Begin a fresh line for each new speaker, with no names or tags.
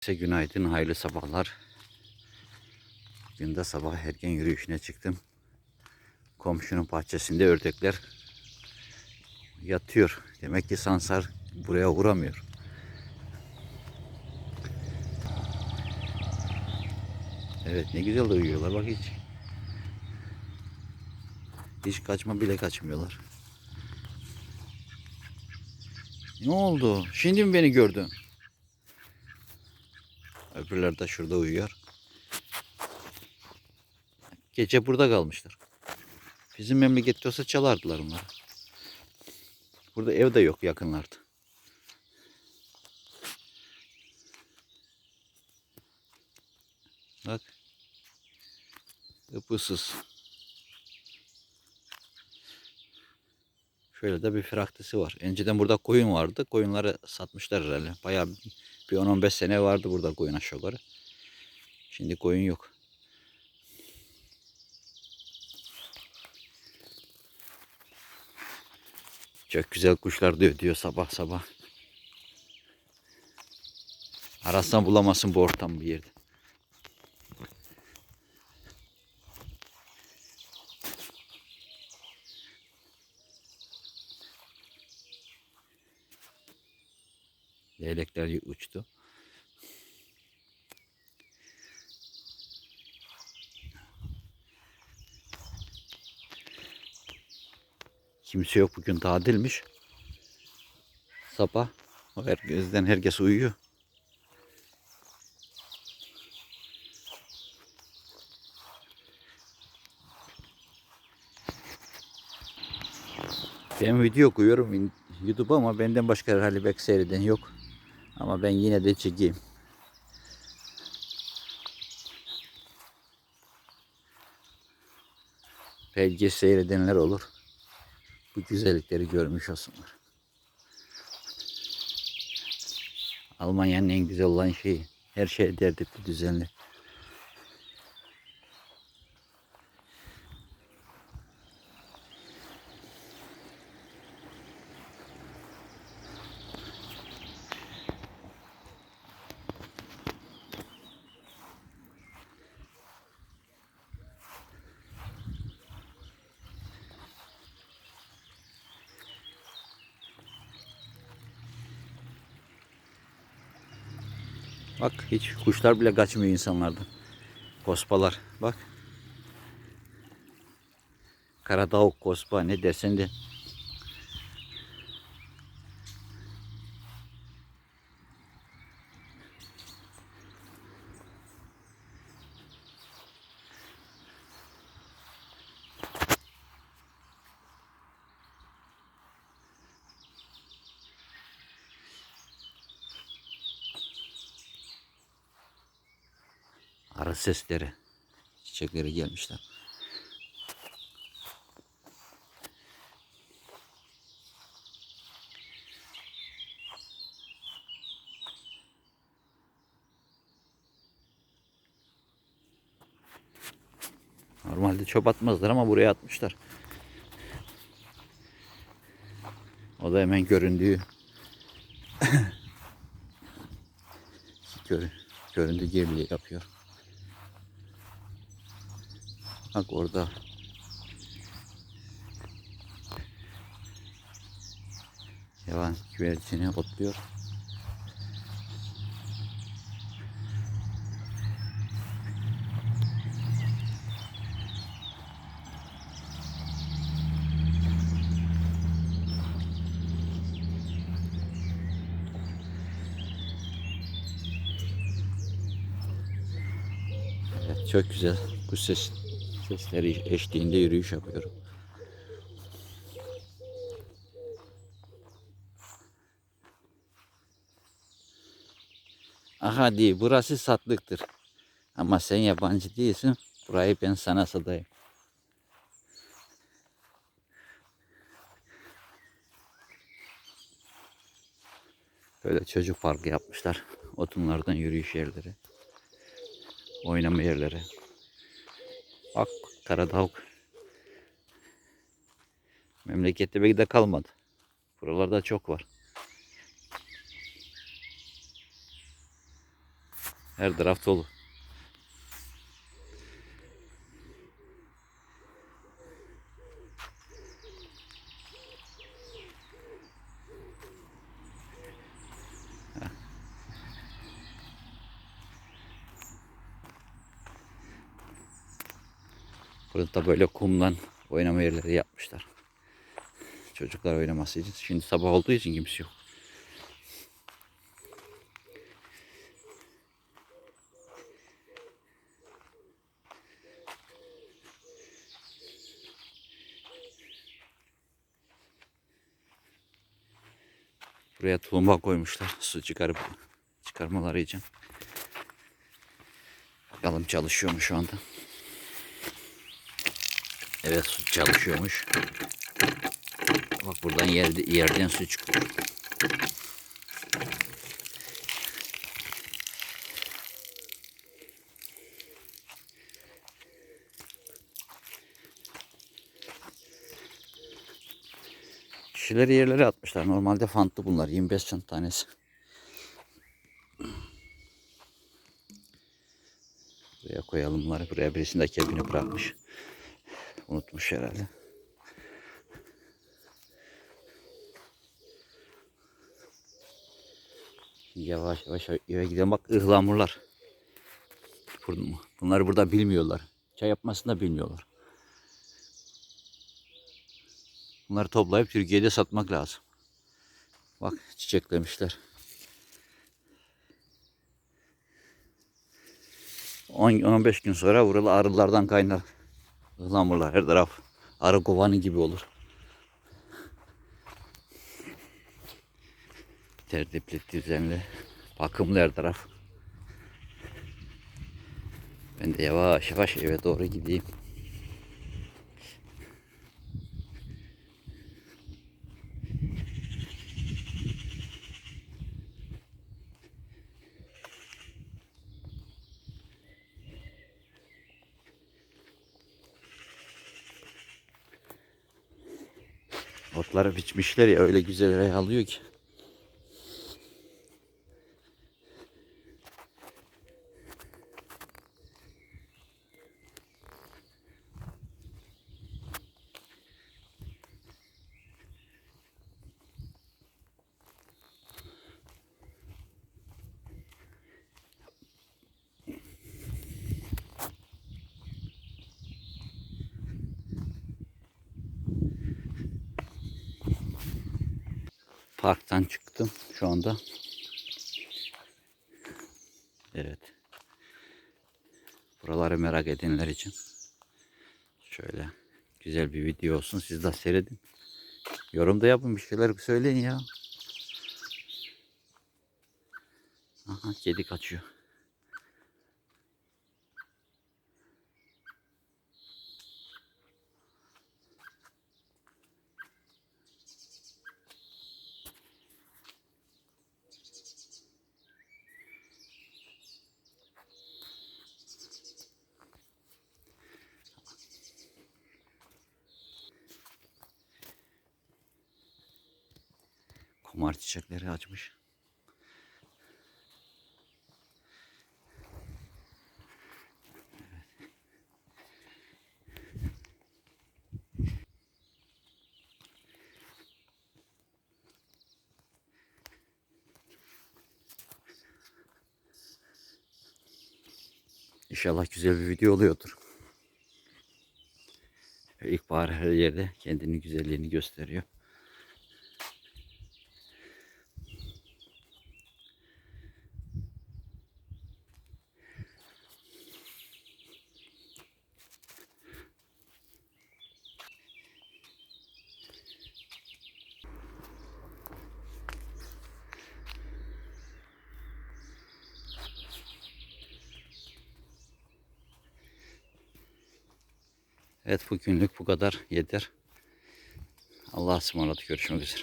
Size günaydın, hayırlı sabahlar. Bugün de sabah erken yürüyüşüne çıktım. Komşunun bahçesinde ördekler yatıyor. Demek ki sansar buraya uğramıyor. Evet ne güzel uyuyorlar bak hiç. Hiç kaçma bile kaçmıyorlar. Ne oldu? Şimdi mi beni gördün? Öbürler de şurada uyuyor. Gece burada kalmışlar. Bizim memlekette olsa çalardılar onları. Burada ev de yok yakınlarda. Bak. Ipısız. Şöyle de bir firaktisi var. Önceden burada koyun vardı. Koyunları satmışlar herhalde. Bayağı bir 10-15 sene vardı burada koyun aşağı yukarı. Şimdi koyun yok. Çok güzel kuşlar diyor diyor sabah sabah. Arasan bulamazsın bu ortam bir yerde. Kimse yok bugün tatilmiş. Sabah herkesten herkes uyuyor. Ben video koyuyorum YouTube'a ama benden başka herhalde belki seyreden yok. Ama ben yine de çekeyim. Belki seyredenler olur. Bu güzellikleri görmüş olsunlar. Almanya'nın en güzel olan şeyi. Her şey derdikli düzenli. Bak hiç kuşlar bile kaçmıyor insanlardan. Kospalar bak. Karadavuk kospa ne dersen de. Arı sesleri. Çiçekleri gelmişler. Normalde çöp atmazlar ama buraya atmışlar. O da hemen göründüğü Gör, göründüğü gibi yapıyor. Bak orada. Yavan güvercini otluyor. Evet, çok güzel. Kuş ses, sesleri eşliğinde yürüyüş yapıyorum. Aha değil, burası satlıktır. Ama sen yabancı değilsin. Burayı ben sana satayım. Böyle çocuk parkı yapmışlar. Otunlardan yürüyüş yerleri. Oynama yerleri. Bak karadavuk. Memlekette belki de kalmadı. Buralarda çok var. Her taraf dolu. Burada da böyle kumdan oynama yerleri yapmışlar. Çocuklar oynaması için. Şimdi sabah olduğu için kimse yok. Buraya tulumba koymuşlar. Su çıkarıp çıkarmaları için. Bakalım çalışıyor mu şu anda? Evet su çalışıyormuş. Bak buradan yerde, yerden su çıkıyor. Kişileri yerlere atmışlar. Normalde fantlı bunlar. 25 cent tanesi. Buraya koyalım bunları. Buraya birisini de bırakmış. Unutmuş herhalde. Yavaş yavaş eve gidelim. Bak ıhlamurlar. Bunları burada bilmiyorlar. Çay yapmasını da bilmiyorlar. Bunları toplayıp Türkiye'de satmak lazım. Bak çiçeklemişler. 10-15 gün sonra buralı arılardan kaynar. Ihlamurlar her taraf arı kovanı gibi olur. Tertipli, düzenli, bakımlı her taraf. Ben de yavaş yavaş eve doğru gideyim. Otları biçmişler ya öyle güzel alıyor ki. Parktan çıktım şu anda. Evet. Buraları merak edenler için şöyle güzel bir video olsun. Siz de seyredin. Yorum da yapın bir şeyler söyleyin ya. Aha kedi kaçıyor. Kumar çiçekleri açmış. İnşallah güzel bir video oluyordur. İlkbahar her yerde kendini güzelliğini gösteriyor. Evet bugünlük bu kadar yeter. Allah'a ısmarladık. Görüşmek üzere.